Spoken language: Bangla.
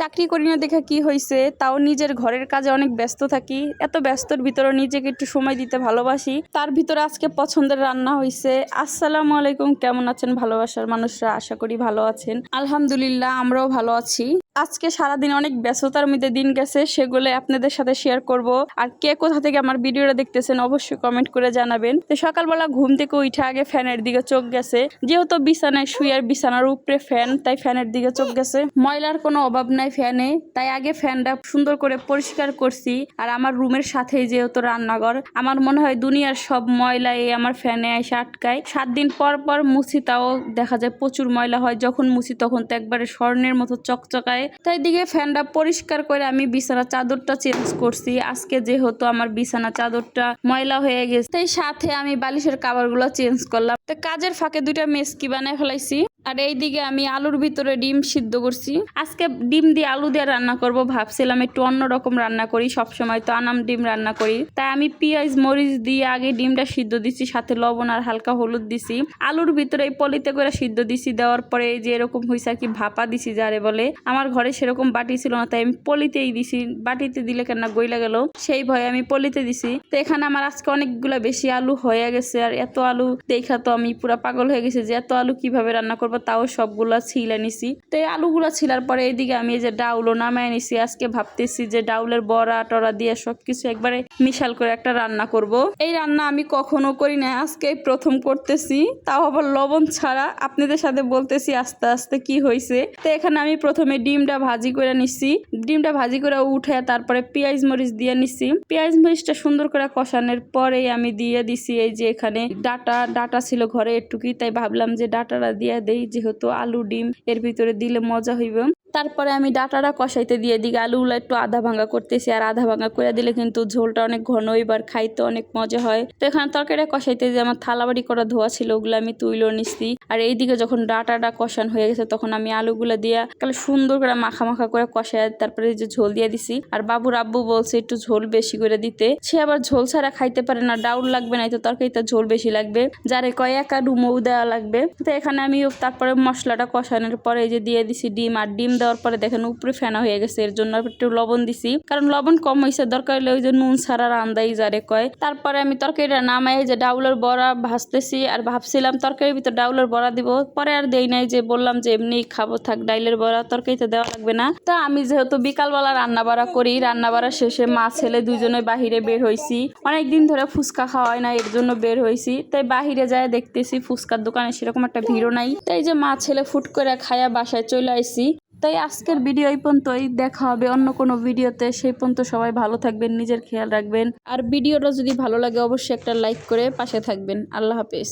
চাকরি করি না দেখে কি হয়েছে তাও নিজের ঘরের কাজে অনেক ব্যস্ত থাকি। এত ব্যস্তর ভিতরে নিজেকে একটু সময় দিতে ভালোবাসি। তার ভিতরে আজকে পছন্দের রান্না হয়েছে আসসালামু আলাইকুম, কেমন আছেন ভালোবাসার মানুষরা? আশা করি ভালো আছেন। আলহামদুলিল্লাহ, আমরাও ভালো আছি। আজকে সারাদিন অনেক ব্যস্ততার মধ্যে দিন গেছে, সেগুলো আপনাদের সাথে শেয়ার করব। আর কে কোথা থেকে আমার ভিডিওটা দেখতেছেন অবশ্যই কমেন্ট করে জানাবেন। তো সকালবেলা ঘুম থেকে উঠে আগে ফ্যানের দিকে চোখ গেছে। যেহেতু বিছানায় শুয়ে আর বিছানার উপরে ফ্যান, তাই ফ্যানের দিকে চোখ গেছে। ময়লার কোনো অভাব নাই ফ্যানে, তাই আগে ফ্যানটা সুন্দর করে পরিষ্কার করছি। আর আমার রুমের সাথেই যেহেতু রান্নাঘর, আমার মনে হয় দুনিয়ার সব ময়লা এই আমার ফ্যানে এসে আটকায়। সাত দিন পর পর মুছি, তাও দেখা যায় প্রচুর ময়লা হয়। যখন মুছি, তখন তো একবারে স্বর্ণের মতো চকচকায়। তাই দিকে ফ্যানটা পরিষ্কার করে আমি বিছানা চাদরটা চেঞ্জ করছি। আজকে যেহেতু আমার বিছানা চাদরটা ময়লা হয়ে গেছে, তাই সাথে আমি বালিশের কাবারগুলো চেঞ্জ করলাম। তো কাজের ফাঁকে দুইটা মেসকি বানায় ফেলাইছি। আর এইদিকে আমি আলুর ভিতরে ডিম সিদ্ধ করছি। আজকে ডিম দিয়ে আলু দিয়ে রান্না করব, ভাবছিলাম একটু অন্যরকম রান্না করি সব সময় তো আনাম ডিম রান্না করি। তাই আমি পেঁয়াজ, মরিচ দিয়ে আগে ডিমটা সিদ্ধ দিছি, সাথে লবণ আর হালকা হলুদ দিছি। আলুর ভিতরে এই পলিতে করে সিদ্ধ দিছি, দেওয়ার পরে যে এরকম হয়েছে আর কি, ভাপা দিছি যারে বলে। আমার ঘরে সেরকম বাটি ছিল না, তাই আমি পলিতেই দিছি। বাটিতে দিলে কেন গইলা গেল, সেই ভয়ে আমি পলিতে দিছি। তো এখানে আমার আজকে অনেকগুলো বেশি আলু হয়ে গেছে, আর এত আলু দেখা তো আমি পুরো পাগল হয়ে গেছে যে এত আলু কীভাবে রান্না করব তাও সবগুলা ছিলে নিছি। তো এই আলুগুলা ছিলার পরে এইদিকে আমি এই যে ডাউলও নামায় নিছি। আজকে ভাবতেছি যে ডাউলের বড়া টরা দিয়ে সবকিছু একবারে মিশাল করে একটা রান্না করব। এই রান্না আমি কখনো করি না আজকে প্রথম করতেছি। তাও আবার লবণ ছাড়া আপনাদের সাথে বলতেছি আস্তে আস্তে কি হয়েছে তো এখানে আমি প্রথমে ডিমটা ভাজি করে নিচ্ছি ডিমটা ভাজি করে উঠে তারপরে পেঁয়াজ মরিচ দিয়ে নিচ্ছি পেঁয়াজ মরিচটা সুন্দর করে কষানোর পরেই আমি দিয়ে দিছি এই যে এখানে ডাটা ডাটা ছিল ঘরে একটুকুই, তাই ভাবলাম যে ডাটাটা দিয়ে দেই। যেহেতু আলু ডিম এর ভিতরে দিলে মজা হইবে। তারপরে আমি ডাটাটা কষাইতে দিয়ে দিই, আলুগুলো একটু আধা ভাঙা করতেছি আর আধা ভাঙা করে দিলে কিন্তু ঝোলটা অনেক ঘন, এবার খাইতে অনেক মজা হয়। তো এখানে তরকারিটা কষাইতে যে আমার থালাবাড়ি করা ধোয়া ছিল, ওগুলো আমি তুইলো নিচ্ছি আর এইদিকে যখন ডাটাটা কষান হয়ে গেছে, তখন আমি আলুগুলো দিয়া তাহলে সুন্দর করে মাখা মাখা করে কষাই তারপরে যে ঝোল দিয়ে দিছি। আর বাবুর আব্বু বলছে একটু ঝোল বেশি করে দিতে। সে আবার ঝোল ছাড়া খাইতে পারে না, ডাউল লাগবে না তো তরকারিটা ঝোল বেশি লাগবে। যারে কয় একা ডুমৌ দেওয়া লাগবে। তো এখানে আমি তারপরে মশলাটা কষানোর পরে এই যে দিয়ে দিছি ডিম, আর ডিম দেওয়ার পরে দেখেন উপরে ফেনা হয়ে গেছে, এর জন্য একটু লবণ দিছি। কারণ লবণ কম হয়েছে দরকার হলে ওই যে নুন ছাড়া রান্দাই যারে কয়। তারপরে আমি তরকারিটা নামাই, যে ডাউলের বড়া ভাজতেছি আর ভাবছিলাম তরকারির ভিতর ডাউলের বড়া দিব। পরে আর দেই নাই, যে বললাম যে এমনি খাব, থাক, ডাইলের বড়া তরকারিতে দেওয়া লাগবে না। তা আমি যেহেতু বিকালবেলা রান্না বাড়া করি রান্না বাড়া শেষে মা, ছেলে দুজনে বাহিরে বের হয়েছি অনেকদিন ধরে ফুচকা খাওয়াই না এর জন্য বের হয়েছি তাই বাহিরে যায় দেখতেছি ফুচকার দোকানে সেরকম একটা ভিড়ও নাই। তাই যে মা, ছেলে ফুট করে খায়া বাসায় চলে আইছি। তাই আজকের ভিডিও এই পর্যন্তই। দেখা হবে অন্য কোনো ভিডিওতে। সেই পর্যন্ত সবাই ভালো থাকবেন, নিজের খেয়াল রাখবেন। আর ভিডিওটা যদি ভালো লাগে, অবশ্যই একটা লাইক করে পাশে থাকবেন। আল্লাহ হাফেজ।